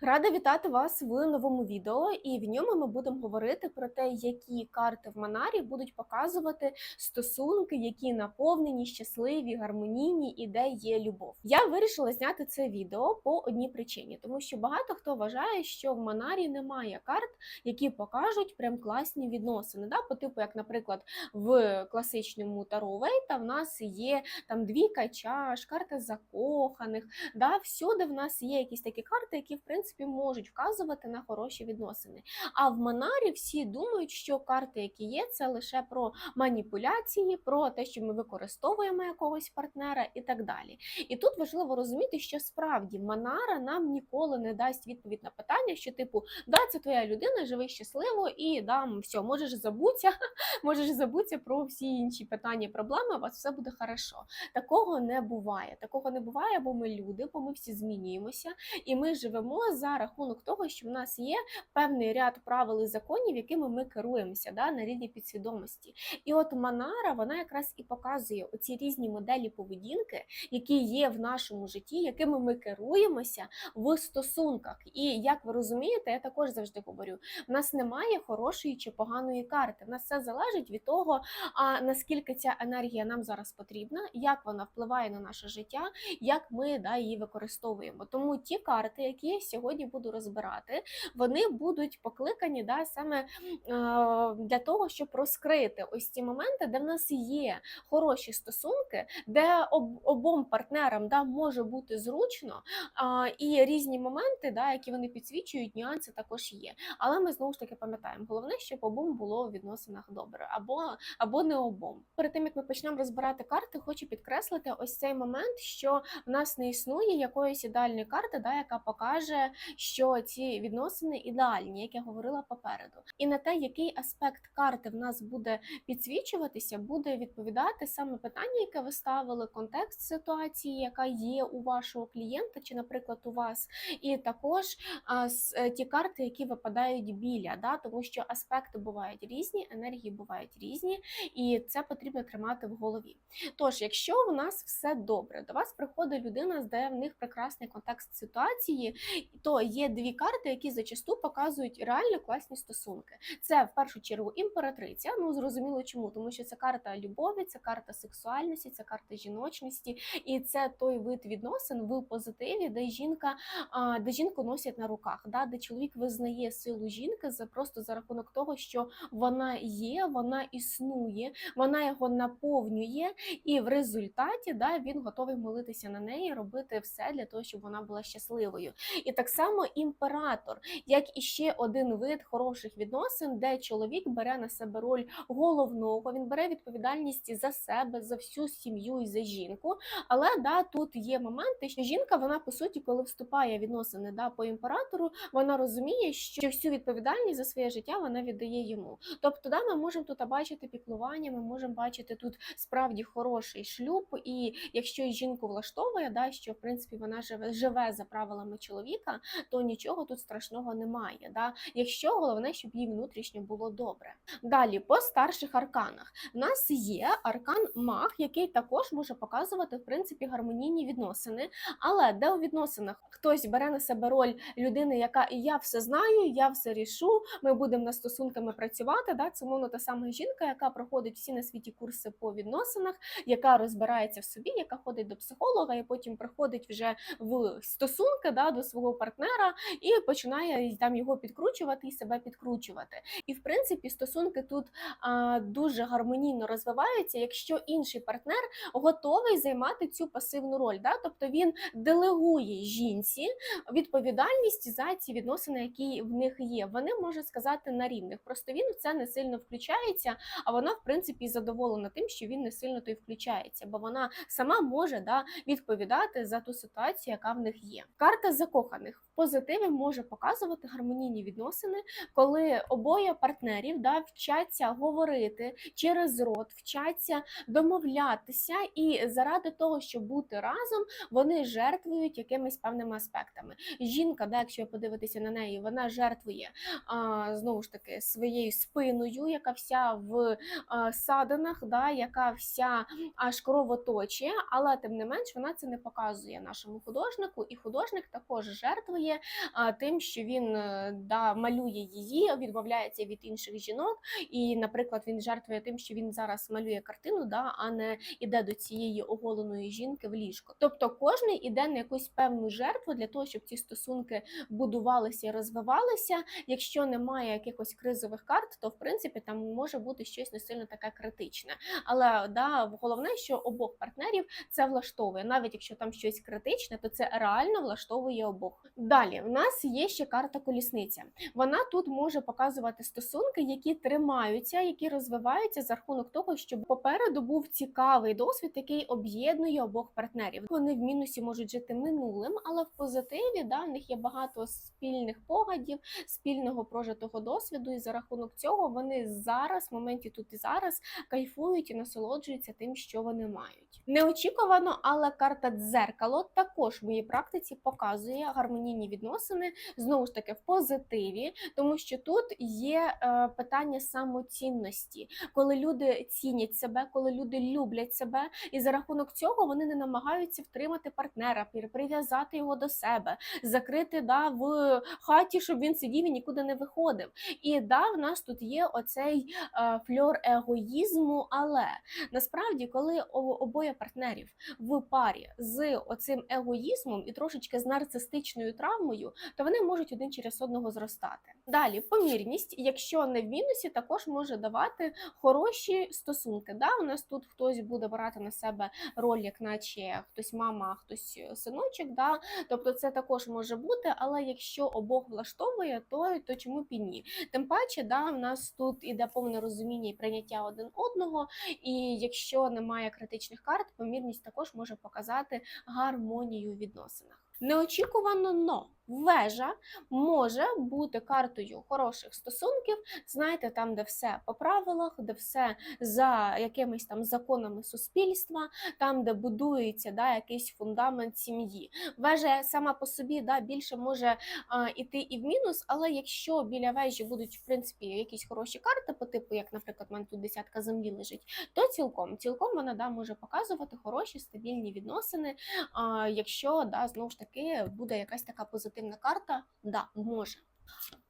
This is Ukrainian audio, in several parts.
Рада вітати вас в новому відео, і в ньому ми будемо говорити про те, які карти в Манарі будуть показувати стосунки, які наповнені, щасливі, гармонійні і де є любов. Я вирішила зняти це відео по одній причині, тому що багато хто вважає, що в Манарі немає карт, які покажуть прям класні відносини. Да? По типу, як, наприклад, в класичному Таро Вейта в нас є там двійка чаш, карта закоханих. Да? Всюди в нас є якісь такі карти, які в принципі можуть вказувати на хороші відносини. А в Манарі всі думають, що карти, які є, це лише про маніпуляції, про те, що ми використовуємо якогось партнера і так далі. І тут важливо розуміти, що справді Манара нам ніколи не дасть відповідь на питання, що типу, да, це твоя людина, живи щасливо, і да, все, можеш забутися, можеш забутися про всі інші питання, проблеми, у вас все буде хорошо. Такого не буває. Такого не буває, бо ми люди, бо ми всі змінюємося, і ми живемо за рахунок того, що в нас є певний ряд правил і законів, якими ми керуємося да, на рівні підсвідомості. І от Манара вона якраз і показує оці різні моделі поведінки, які є в нашому житті, якими ми керуємося в стосунках. І як ви розумієте, я також завжди говорю: в нас немає хорошої чи поганої карти. В нас все залежить від того, а наскільки ця енергія нам зараз потрібна, як вона впливає на наше життя, як ми да, її використовуємо. Тому ті карти, які я сьогодні буду розбирати, вони будуть покликані да, саме для того, щоб розкрити ось ці моменти, де в нас є хороші стосунки, де об, обом партнерам да, може бути зручно, і різні моменти, да, які вони підсвічують, нюанси також є. Але ми знову ж таки пам'ятаємо, головне, щоб обом було в відносинах добре, або, або не обом. Перед тим як ми почнемо розбирати карти, хочу підкреслити ось цей момент, що в нас не існує якоїсь ідеальної карти, да, яка покаже, що ці відносини ідеальні, як я говорила попереду. І на те, який аспект карти в нас буде підсвічуватися, буде відповідати саме питання, яке ви ставили, контекст ситуації, яка є у вашого клієнта, чи, наприклад, у вас, і також а, с- е, ті карти, які випадають біля, да, тому що аспекти бувають різні, енергії бувають різні, і це потрібно тримати в голові. Тож, якщо у нас все добре, до вас приходить людина, де в них прекрасний контекст ситуації, то є дві карти, які зачасту показують реально класні стосунки. Це в першу чергу імператриця. Ну зрозуміло чому, тому що це карта любові, це карта сексуальності, це карта жіночності, і це той вид відносин в позитиві, де жінка, де жінку носять на руках, да, де чоловік визнає силу жінки за просто за рахунок того, що вона є, вона існує, вона його наповнює, і в результаті да, він готовий молитися на неї, робити все для того, щоб вона була щасливою. І так само імператор, як іще один вид хороших відносин, де чоловік бере на себе роль головного, він бере відповідальність за себе, за всю сім'ю і за жінку. Але да, тут є моменти, що жінка, вона по суті, коли вступає в відносини да, по імператору, вона розуміє, що всю відповідальність за своє життя вона віддає йому. Тобто, да, ми можемо тут бачити піклування, ми можемо бачити тут справді хороший шлюб, і якщо жінку влаштовує, да, що в принципі вона живе, живе за правилами чоловіка, то нічого тут страшного немає. Да? Якщо головне, щоб їй внутрішньо було добре. Далі, по старших арканах, в нас є аркан маг, який також може показувати в принципі гармонійні відносини, але де у відносинах хтось бере на себе роль людини, яка я все знаю, я все рішу, ми будемо над стосунками працювати. Да? Це мовно та сама жінка, яка проходить всі на світі курси по відносинах, яка розбирається в собі, яка ходить до психолога і потім приходить вже в стосунки да, до свого партнера і починає там його підкручувати і себе підкручувати. І в принципі стосунки тут а, дуже гармонійно розвиваються, якщо інший партнер готовий займати цю пасивну роль. Да? Тобто він делегує жінці відповідальність за ці відносини, які в них є. Вони можуть сказати на рівних. Просто він в це не сильно включається, а вона, в принципі, задоволена тим, що він не сильно то й включається, бо вона сама може да, відповідати за ту ситуацію, яка в них є. Карта закоханих в може показувати гармонійні відносини, коли обоє партнерів да, вчаться говорити через рот, вчаться домовлятися, і заради того, щоб бути разом, вони жертвують якимись певними аспектами. Жінка, да, якщо ви подивитеся на неї, вона жертвує а, знову ж таки своєю спиною, яка вся в а, садинах, да, яка вся аж кровоточує, але тим не менш вона це не показує нашому художнику, і художник також жертвує відповідає тим, що він е, да, малює її, відмовляється від інших жінок, і, наприклад, він жертвує тим, що він зараз малює картину, да, а не іде до цієї оголеної жінки в ліжко. Тобто кожен іде на якусь певну жертву для того, щоб ці стосунки будувалися і розвивалися. Якщо немає якихось кризових карт, то в принципі там може бути щось не сильно таке критичне. Але да, головне, що обох партнерів це влаштовує. Навіть якщо там щось критичне, то це реально влаштовує обох. Далі в нас є ще карта колісниця. Вона тут може показувати стосунки, які тримаються, які розвиваються за рахунок того, що попереду був цікавий досвід, який об'єднує обох партнерів. Вони в мінусі можуть жити минулим, але в позитиві да, в них є багато спільних погадів, спільного прожитого досвіду, і за рахунок цього вони зараз, в моменті тут і зараз, кайфують і насолоджуються тим, що вони мають. Неочікувано, але карта дзеркало також в моїй практиці показує гармонійні відносини знову ж таки в позитиві, тому що тут є е, питання самоцінності, коли люди цінять себе, коли люди люблять себе, і за рахунок цього вони не намагаються втримати партнера, прив'язати його до себе, закрити да, в хаті, щоб він сидів і нікуди не виходив. І да, в нас тут є оцей е, фльор егоїзму, але насправді, коли обоє партнерів в парі з оцим егоїзмом і трошечки з нарцистичною травмою, то вони можуть один через одного зростати. Далі помірність, якщо не в мінусі, також може давати хороші стосунки. Да, у нас тут хтось буде брати на себе роль, як наче хтось мама, хтось синочок. Да, тобто це також може бути, але якщо обох влаштовує, то, то чому б і ні? Тим паче, да, в нас тут іде повне розуміння і прийняття один одного, і якщо немає критичних карт, помірність також може показати гармонію у відносинах. Неочікувано, но вежа може бути картою хороших стосунків. Знаєте, там, де все по правилах, де все за якимись там законами суспільства, там, де будується да, якийсь фундамент сім'ї. Вежа сама по собі да, більше може а, іти і в мінус, але якщо біля вежі будуть в принципі якісь хороші карти, по типу, як, наприклад, в мене тут десятка землі лежить, то цілком цілком вона да, може показувати хороші стабільні відносини. А, якщо да, знову ж таки буде якась така позитивна карта, да, може.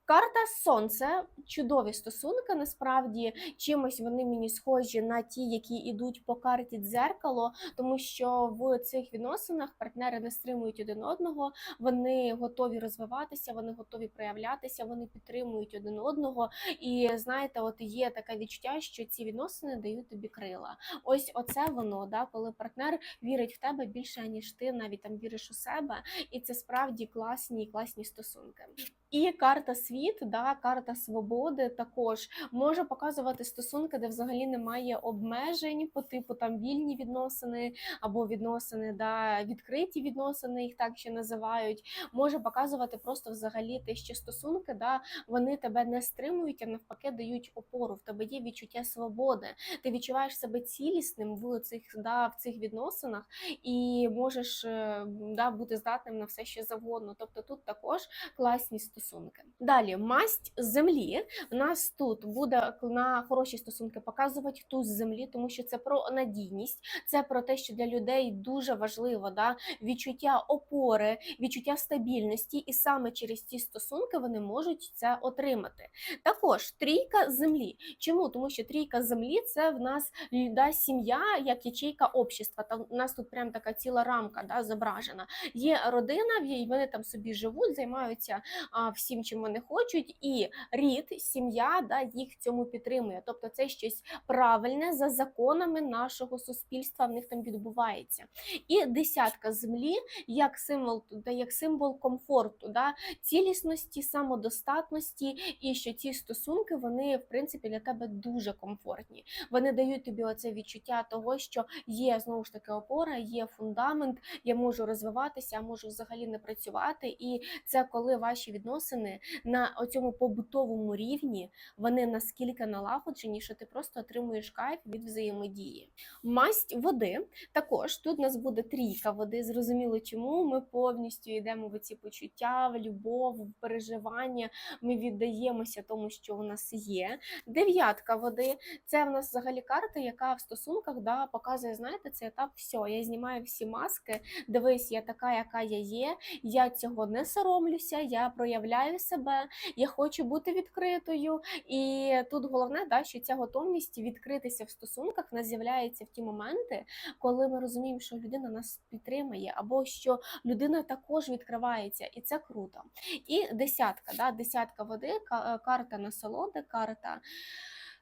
Карта Сонце, чудові стосунки. Насправді чимось вони мені схожі на ті, які йдуть по карті дзеркало, тому що в цих відносинах партнери не стримують один одного, вони готові розвиватися, вони готові проявлятися, вони підтримують один одного. І знаєте, от є таке відчуття, що ці відносини дають тобі крила. Ось оце воно, да, коли партнер вірить в тебе більше, ніж ти навіть там віриш у себе, і це справді класні, класні стосунки. І карта світ, да, карта свободи також може показувати стосунки, де взагалі немає обмежень по типу там вільні відносини або відносини, да, відкриті відносини, їх так ще називають. Може показувати просто взагалі те, що стосунки, да, вони тебе не стримують, а навпаки дають опору. В тебе є відчуття свободи. Ти відчуваєш себе цілісним в цих да, в цих відносинах і можеш е, да, бути здатним на все, що завгодно. Тобто тут також класні стосунки. Далі масть землі. У нас тут буде на хороші стосунки показувати туз землі, тому що це про надійність, це про те, що для людей дуже важливо да, відчуття опори, відчуття стабільності, і саме через ці стосунки вони можуть це отримати. Також трійка землі. Чому? Тому що трійка землі це в нас да, сім'я як ячейка общества. Там у нас тут прям така ціла рамка да, зображена. Є родина, в якій вони там собі живуть, займаються а, всім, чим вони хочуть, і рід, сім'я да, їх цьому підтримує. Тобто це щось правильне за законами нашого суспільства. В них там відбувається. І десятка землі як символ да, як символ комфорту, да, цілісності, самодостатності, і що ці стосунки вони в принципі для тебе дуже комфортні. Вони дають тобі оце відчуття того, що є знову ж таки опора, є фундамент, я можу розвиватися, я можу взагалі не працювати. І це коли ваші відносини на оцьому побутовому рівні вони наскільки налагоджені, що ти просто отримуєш кайф від взаємодії. Масть води також тут у нас буде трійка води. Зрозуміло, чому ми повністю йдемо в ці почуття, в любов, в переживання. Ми віддаємося тому, що у нас є. Дев'ятка води це в нас взагалі карта, яка в стосунках да, показує, знаєте, цей етап все. Я знімаю всі маски. Дивись, я така, яка я є. Я цього не соромлюся, я проявляю себе, я хочу бути відкритою. І тут головне, да, що ця готовність відкритися в стосунках в нас з'являється в ті моменти, коли ми розуміємо, що людина нас підтримує, або що людина також відкривається, і це круто. І десятка, да, десятка води, е, карта насолоди, карта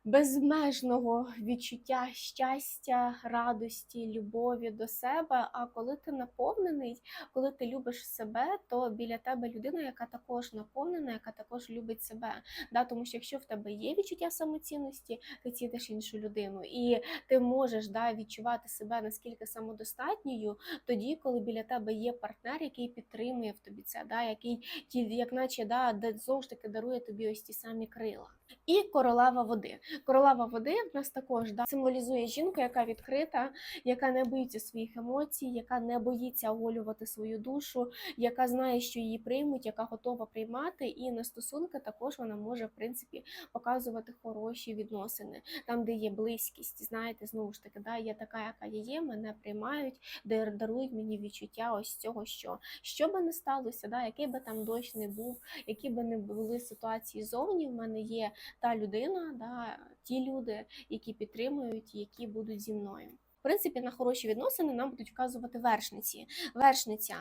безмежного відчуття щастя, радості, любові до себе. А коли ти наповнений, коли ти любиш себе, то біля тебе людина, яка також наповнена, яка також любить себе. Да? Тому що якщо в тебе є відчуття самоцінності, ти ціниш іншу людину, і ти можеш да, відчувати себе наскільки самодостатньою, тоді, коли біля тебе є партнер, який підтримує в тобі це, да, який як наче да, знову ж таки дарує тобі ось ті самі крила. І королева води. Королева води в нас також да, символізує жінку, яка відкрита, яка не боїться своїх емоцій, яка не боїться оголювати свою душу, яка знає, що її приймуть, яка готова приймати. І на стосунки також вона може в принципі показувати хороші відносини, там, де є близькість. Знаєте, знову ж таки, да, я така, яка я є, мене приймають, де дарують мені відчуття ось цього, що що би не сталося, да, який би там дощ не був, які би не були ситуації зовні, в мене є та людина, да, ті люди, які підтримують, які будуть зі мною. Принципі, на хороші відносини нам будуть вказувати вершниці. Вершниця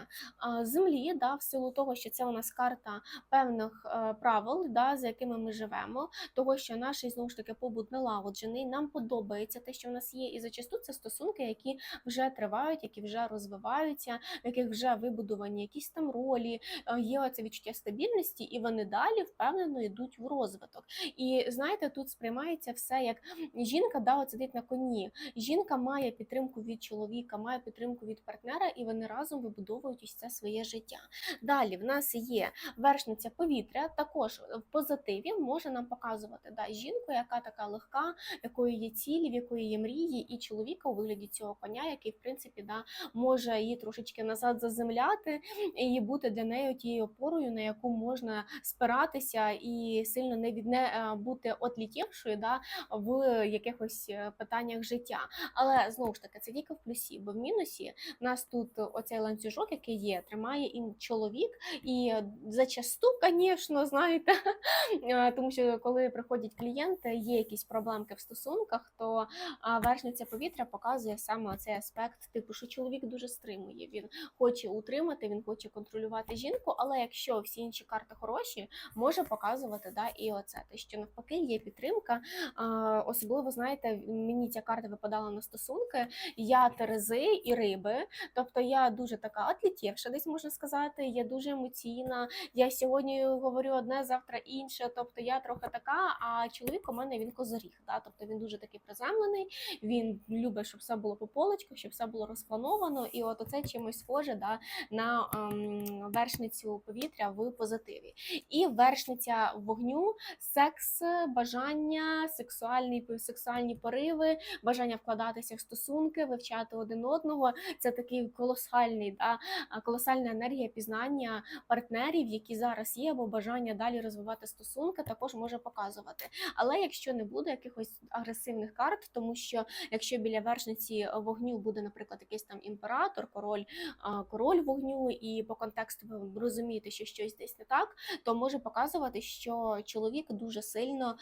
землі, да, в силу того, що це у нас карта певних е, правил, да, за якими ми живемо, того, що наш знову ж таки побут налагоджений, нам подобається те, що в нас є, і зачасту це стосунки, які вже тривають, які вже розвиваються, в яких вже вибудовані якісь там ролі, е, є оце відчуття стабільності, і вони далі впевнено йдуть в розвиток. І знаєте, тут сприймається все як жінка да, от сидить на коні. Жінка має підтримку від чоловіка, має підтримку від партнера, і вони разом вибудовують ось це своє життя. Далі в нас є вершниця повітря, також в позитиві може нам показувати да, жінку, яка така легка, якої є цілі, в якої є мрії, і чоловіка у вигляді цього коня, який в принципі да, може її трошечки назад заземляти і бути для неї тією опорою, на яку можна спиратися і сильно не від не е, бути отлітівшою да, в якихось е, питаннях життя. Але знову ж таки, це тільки в плюсі, бо в мінусі в нас тут оцей ланцюжок, який є, тримає і чоловік, і зачасту, звісно, знаєте, е, тому що коли приходять клієнти, є якісь проблемки в стосунках, то вершниця повітря показує саме цей аспект, типу, що чоловік дуже стримує. Він хоче утримати, він хоче контролювати жінку, але якщо всі інші карти хороші, може показувати да, і оце. Те, що навпаки є підтримка. Особливо, знаєте, мені ця карта випадала на стосунки. Я Терези і риби. Тобто я дуже така атлетівша, десь можна сказати, я дуже емоційна. Я сьогодні говорю одне, завтра інше. Тобто я трохи така, а чоловік у мене він козоріг. Да? Тобто він дуже такий приземлений, він любить, щоб все було по полочках, щоб все було розплановано. І от оце чимось схоже да, на ем, вершницю повітря в позитиві. І вершниця вогню, секс, бажання, сексуальні, сексуальні пориви, бажання вкладатися в стосунки, вивчати один одного. Це такий колосальний, да, колосальна енергія пізнання партнерів, які зараз є, або бажання далі розвивати стосунки, також може показувати. Але якщо не буде якихось агресивних карт, тому що якщо біля вершниці вогню буде, наприклад, якийсь там імператор, король, король вогню, і по контексту ви розумієте, що щось десь не так, то може показувати, що чоловік дуже сильно.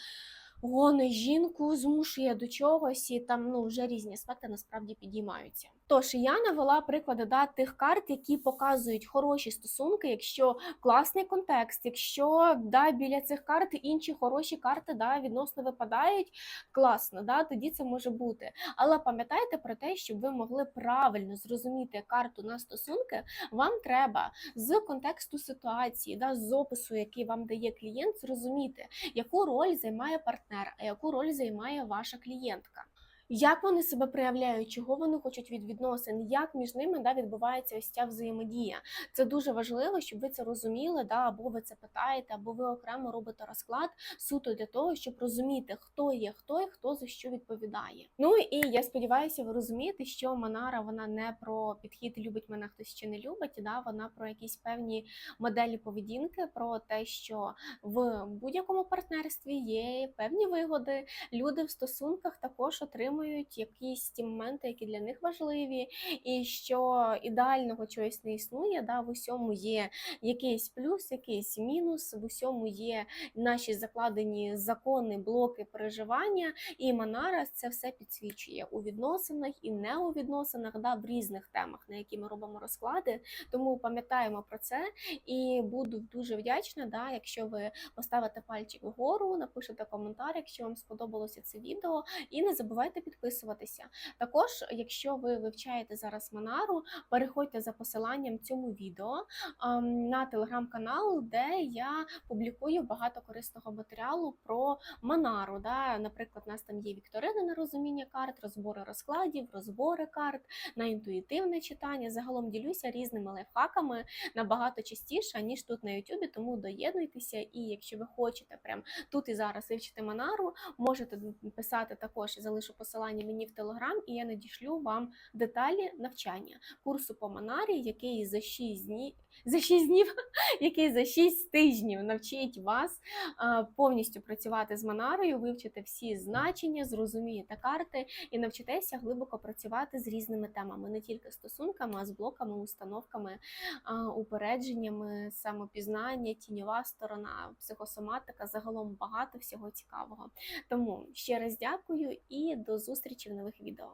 Гонить жінку, змушує до чогось, і там ну вже різні аспекти насправді підіймаються. Тож я навела приклади да, тих карт, які показують хороші стосунки, якщо класний контекст, якщо да, біля цих карт інші хороші карти да, відносно випадають, класно, да, тоді це може бути. Але пам'ятайте про те, щоб ви могли правильно зрозуміти карту на стосунки, вам треба з контексту ситуації, да, з опису, який вам дає клієнт, зрозуміти, яку роль займає партнер, а яку роль займає ваша клієнтка. Як вони себе проявляють, чого вони хочуть від відносин, як між ними да, відбувається ось ця взаємодія. Це дуже важливо, щоб ви це розуміли, да, або ви це питаєте, або ви окремо робите розклад суто для того, щоб розуміти, хто є хто і хто за що відповідає. Ну і я сподіваюся, ви розумієте, що Манара вона не про підхід любить мене хтось чи не любить, да, вона про якісь певні моделі поведінки, про те, що в будь-якому партнерстві є певні вигоди. Люди в стосунках також отримують якісь ті моменти, які для них важливі, і що ідеального чогось не існує. Да, в усьому є якийсь плюс, якийсь мінус, в усьому є наші закладені закони, блоки переживання, і Манара це все підсвічує у відносинах і не у відносинах, да, в різних темах, на які ми робимо розклади. Тому пам'ятаємо про це і буду дуже вдячна, да, якщо ви поставите пальчик вгору, напишете коментар, якщо вам сподобалося це відео, і не забувайте підписуватися. Також, якщо ви вивчаєте зараз Манару, переходьте за посиланням цьому відео ам, на телеграм-канал, де я публікую багато корисного матеріалу про Манару. Да? Наприклад, у нас там є вікторини на розуміння карт, розбори розкладів, розбори карт, на інтуїтивне читання. Загалом ділюся різними лайфхаками набагато частіше, ніж тут на Ютубі, тому доєднуйтеся. І якщо ви хочете прям тут і зараз вивчити Манару, можете писати також, залишу посилання мені в Телеграм, і я надішлю вам деталі навчання курсу по Манарі, який за 6 днів, за 6 днів, який за 6 тижнів навчить вас повністю працювати з Манарою, вивчити всі значення, зрозумієте карти і навчитеся глибоко працювати з різними темами, не тільки стосунками, а з блоками, установками, упередженнями, самопізнання, тіньова сторона, психосоматика, загалом багато всього цікавого. Тому ще раз дякую і до зустрічі в нових відео.